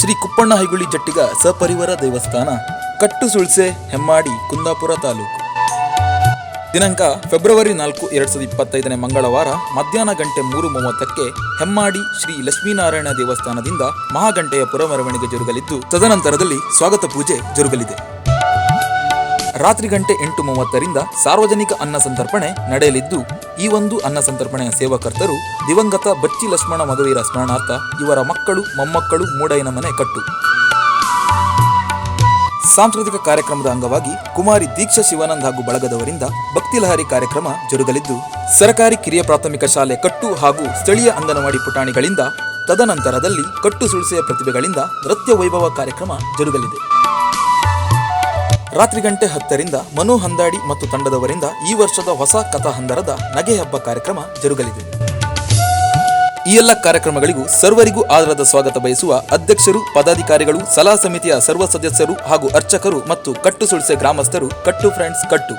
ಶ್ರೀ ಕುಪ್ಪಣ್ಣ ಹೈಗುಳಿ ಜಟ್ಟಿಗ ಸಪರಿವಾರ ದೇವಸ್ಥಾನ ಕಟ್ಟು ಸುಳ್ಸೆ ಹೆಮ್ಮಾಡಿ, ಕುಂದಾಪುರ ತಾಲೂಕು. ದಿನಾಂಕ ಫೆಬ್ರವರಿ ನಾಲ್ಕು, ಎರಡ್ ಸಾವಿರದ ಇಪ್ಪತ್ತೈದನೇ ಮಂಗಳವಾರ, ಮಧ್ಯಾಹ್ನ ಗಂಟೆ ಮೂರು ಮೂವತ್ತಕ್ಕೆ ಹೆಮ್ಮಾಡಿ ಶ್ರೀ ಲಕ್ಷ್ಮೀನಾರಾಯಣ ದೇವಸ್ಥಾನದಿಂದ ಮಹಾಗಂಟೆಯ ಪುರಮರವಣಿಗೆ ಜರುಗಲಿದ್ದು, ತದನಂತರದಲ್ಲಿ ಸ್ವಾಗತ ಪೂಜೆ ಜರುಗಲಿದೆ. ರಾತ್ರಿ ಗಂಟೆ ಎಂಟು ಮೂವತ್ತರಿಂದ ಸಾರ್ವಜನಿಕ ಅನ್ನ ಸಂತರ್ಪಣೆ ನಡೆಯಲಿದ್ದು, ಈ ಒಂದು ಅನ್ನ ಸಂತರ್ಪಣೆಯ ಸೇವಕರ್ತರು ದಿವಂಗತ ಬಚ್ಚಿ ಲಕ್ಷ್ಮಣ ಮಗವೀರ ಸ್ಮರಣಾರ್ಥ ಇವರ ಮಕ್ಕಳು, ಮೊಮ್ಮಕ್ಕಳು ಮೂಡೈನ ಮನೆ ಕಟ್ಟು. ಸಾಂಸ್ಕೃತಿಕ ಕಾರ್ಯಕ್ರಮದ ಅಂಗವಾಗಿ ಕುಮಾರಿ ದೀಕ್ಷಾ ಶಿವಾನಂದ್ ಹಾಗೂ ಬಳಗದವರಿಂದ ಭಕ್ತಿಲಹರಿ ಕಾರ್ಯಕ್ರಮ ಜರುಗಲಿದ್ದು, ಸರಕಾರಿ ಕಿರಿಯ ಪ್ರಾಥಮಿಕ ಶಾಲೆ ಕಟ್ಟು ಹಾಗೂ ಸ್ಥಳೀಯ ಅಂಗನವಾಡಿ ಪುಟಾಣಿಗಳಿಂದ ತದನಂತರದಲ್ಲಿ ಕಟ್ಟು ಸುಳಿಸೆಯ ಪ್ರತಿಭೆಗಳಿಂದ ನೃತ್ಯ ವೈಭವ ಕಾರ್ಯಕ್ರಮ ಜರುಗಲಿದೆ. ರಾತ್ರಿ ಗಂಟೆ ಹತ್ತರಿಂದ ಮನು ಹಂದಾಡಿ ಮತ್ತು ತಂಡದವರಿಂದ ಈ ವರ್ಷದ ಹೊಸ ಕಥಾ ಹಂದರದ ನಗೆ ಹಬ್ಬ ಕಾರ್ಯಕ್ರಮ ಜರುಗಲಿದೆ. ಈ ಎಲ್ಲ ಕಾರ್ಯಕ್ರಮಗಳಿಗೂ ಸರ್ವರಿಗೂ ಆಧಾರದ ಸ್ವಾಗತ ಬಯಸುವ ಅಧ್ಯಕ್ಷರು, ಪದಾಧಿಕಾರಿಗಳು, ಸಲಹಾ ಸಮಿತಿಯ ಸರ್ವ ಸದಸ್ಯರು ಹಾಗೂ ಅರ್ಚಕರು ಮತ್ತು ಕಟ್ಟು ಸುಳಿಸೆ ಗ್ರಾಮಸ್ಥರು, ಕಟ್ಟು ಫ್ರೆಂಡ್ಸ್, ಕಟ್ಟು.